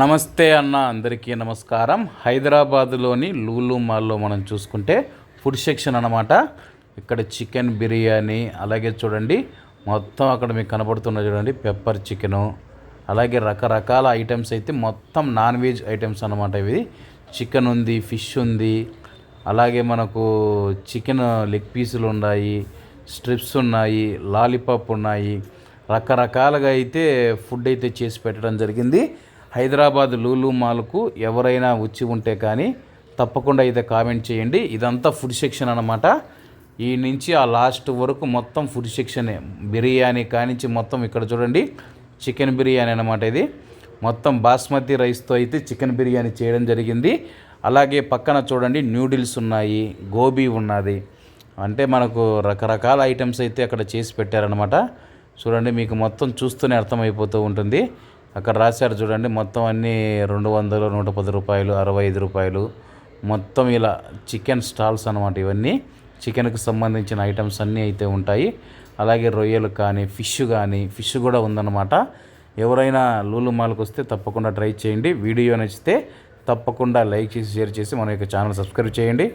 నమస్తే అన్న అందరికీ నమస్కారం. హైదరాబాద్లోని లూలు మాల్లో మనం చూసుకుంటే ఫుడ్ సెక్షన్ అన్నమాట. ఇక్కడ చికెన్ బిర్యానీ అలాగే చూడండి మొత్తం అక్కడ మీకు కనబడుతున్న చూడండి పెప్పర్ చికెను అలాగే రకరకాల ఐటమ్స్ అయితే మొత్తం నాన్ వెజ్ ఐటమ్స్ అనమాట ఇవి. చికెన్ ఉంది ఫిష్ ఉంది అలాగే మనకు చికెన్ లెగ్ పీసులు ఉన్నాయి స్ట్రిప్స్ ఉన్నాయి లాలీపాప్ ఉన్నాయి. రకరకాలుగా అయితే ఫుడ్ అయితే చేసి పెట్టడం జరిగింది. హైదరాబాద్ లూలు మాల్కు ఎవరైనా వచ్చి ఉంటే కానీ తప్పకుండా అయితే కామెంట్ చేయండి. ఇదంతా ఫుడ్ సెక్షన్ అనమాట ఈ నుంచి ఆ లాస్ట్ వరకు మొత్తం ఫుడ్ సెక్షనే. బిర్యానీ కానించి మొత్తం ఇక్కడ చూడండి. చికెన్ బిర్యానీ అనమాట ఇది. మొత్తం బాస్మతి రైస్తో అయితే చికెన్ బిర్యానీ చేయడం జరిగింది. అలాగే పక్కన చూడండి న్యూడిల్స్ ఉన్నాయి గోబీ ఉన్నది. అంటే మనకు రకరకాల ఐటమ్స్ అయితే అక్కడ చేసి పెట్టారనమాట చూడండి మీకు మొత్తం చూస్తూనే అర్థమైపోతూ ఉంటుంది. అక్కడ రాశారు చూడండి మొత్తం అన్నీ రెండు వందలు నూట పది రూపాయలు అరవై ఐదు రూపాయలు. మొత్తం ఇలా చికెన్ స్టాల్స్ అనమాట ఇవన్నీ. చికెన్కి సంబంధించిన ఐటమ్స్ అన్నీ అయితే ఉంటాయి. అలాగే రొయ్యలు కానీ ఫిష్ కానీ ఫిష్ కూడా ఉందన్నమాట. ఎవరైనా లూలు మాల్కి వస్తే తప్పకుండా ట్రై చేయండి. వీడియో నచ్చితే తప్పకుండా లైక్ చేసి షేర్ చేసి మన యొక్క ఛానల్ సబ్స్క్రైబ్ చేయండి.